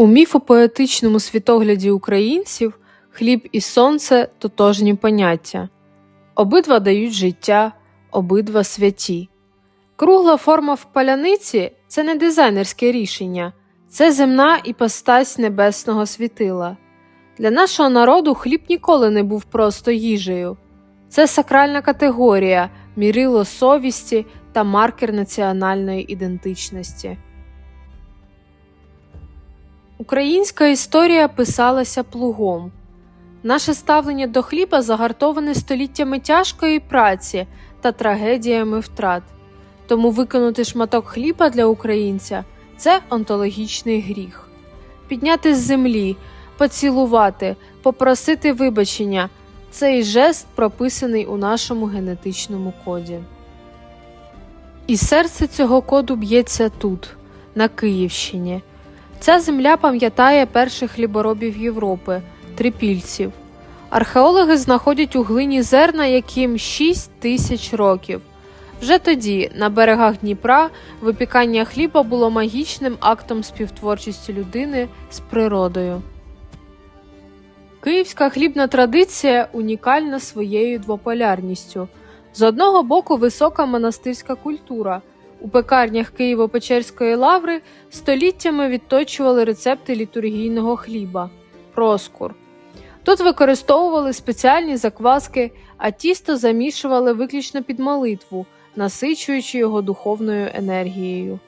У міфопоетичному світогляді українців хліб і сонце тотожні поняття. Обидва дають життя, обидва святі. Кругла форма в паляниці це не дизайнерське рішення, це земна іпостась небесного світила. Для нашого народу хліб ніколи не був просто їжею. Це сакральна категорія, мірило совісті та маркер національної ідентичності. Українська історія писалася плугом. Наше ставлення до хліба загартоване століттями тяжкої праці та трагедіями втрат. Тому виконати шматок хліба для українця це онтологічний гріх. Підняти з землі, поцілувати, попросити вибачення цей жест прописаний у нашому генетичному коді. І серце цього коду б'ється тут, на Київщині. Ця земля пам'ятає перших хліборобів Європи, трипільців. Археологи знаходять у глині зерна, яким 6 тисяч років. Вже тоді, на берегах Дніпра, випікання хліба було магічним актом співтворчості людини з природою. Київська хлібна традиція унікальна своєю двополярністю. З одного боку, висока монастирська культура. У пекарнях Києво-Печерської лаври століттями відточували рецепти літургійного хліба проскур. Тут використовували спеціальні закваски, а тісто замішували виключно під молитву, насичуючи його духовною енергією.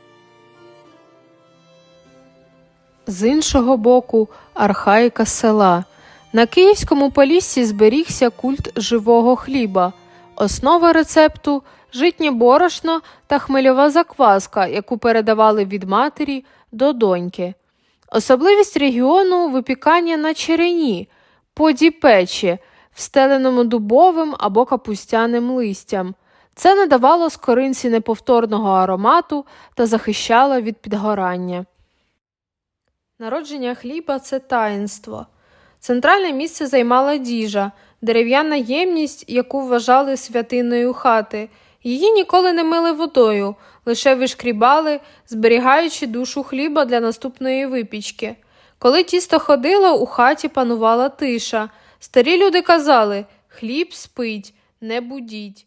З іншого боку, архаїка села. На Київському поліссі зберігся культ живого хліба, основа рецепту житнє борошно та хмельова закваска, яку передавали від матері до доньки. Особливість регіону випікання на черені, поді печі, встеленому дубовим або капустяним листям. Це надавало скоринці неповторного аромату та захищало від підгорання. Народження хліба це таїнство. Центральне місце займала діжа, дерев'яна ємність, яку вважали святиною хати. Її ніколи не мили водою, лише вишкрібали, зберігаючи душу хліба для наступної випічки. Коли тісто ходило, у хаті панувала тиша. Старі люди казали хліб спить, не будіть.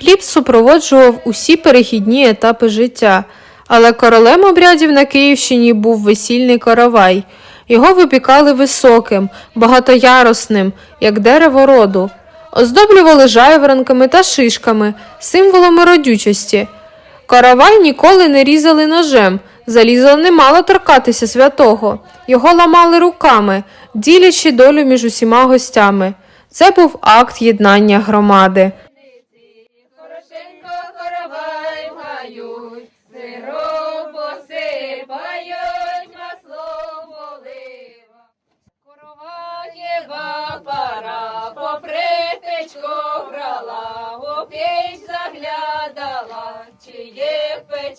Хліб супроводжував усі перехідні етапи життя, але королем обрядів на Київщині був весільний коровай. Його випікали високим, багатоярусним, як дерево роду, оздоблювали жайворонками та шишками, символами родючості. Каравай ніколи не різали ножем, залізо не мало торкатися святого, його ламали руками, ділячи долю між усіма гостями. Це був акт єднання громади.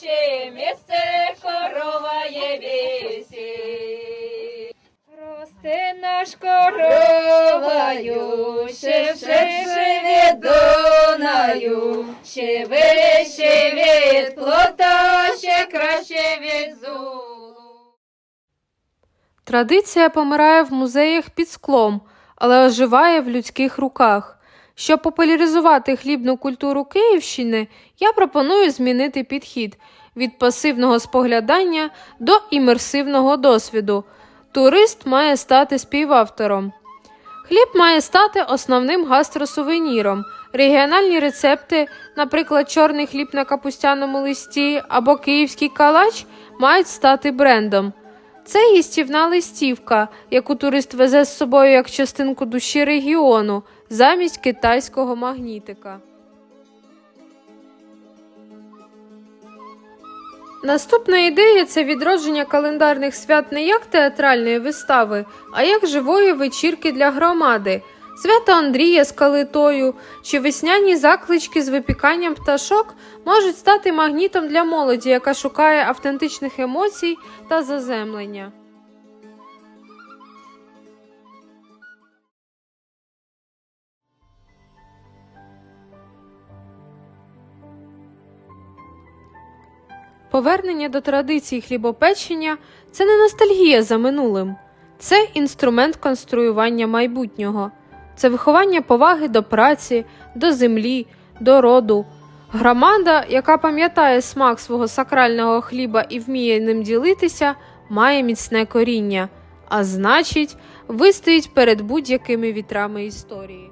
Є печі місце короваєві сі. Росте наш короваю, ще вшивши від Дунаю, ще вище від плота, ще краще від зулу. Традиція помирає в музеях під склом, але оживає в людських руках. Щоб популяризувати хлібну культуру Київщини, я пропоную змінити підхід від пасивного споглядання до імерсивного досвіду. Турист має стати співавтором. Хліб має стати основним гастросувеніром. Регіональні рецепти, наприклад, чорний хліб на капустяному листі або київський калач, мають стати брендом. Це їстівна листівка, яку турист везе з собою як частинку душі регіону замість китайського магнітика. Наступна ідея це відродження календарних свят не як театральної вистави, а як живої вечірки для громади. Свято Андрія з калитою чи весняні заклички з випіканням пташок можуть стати магнітом для молоді, яка шукає автентичних емоцій та заземлення. Повернення до традиції хлібопечення це не ностальгія за минулим, це інструмент конструювання майбутнього це виховання поваги до праці, до землі, до роду. Громада, яка пам'ятає смак свого сакрального хліба і вміє ним ділитися, має міцне коріння, а значить, вистоїть перед будь-якими вітрами історії.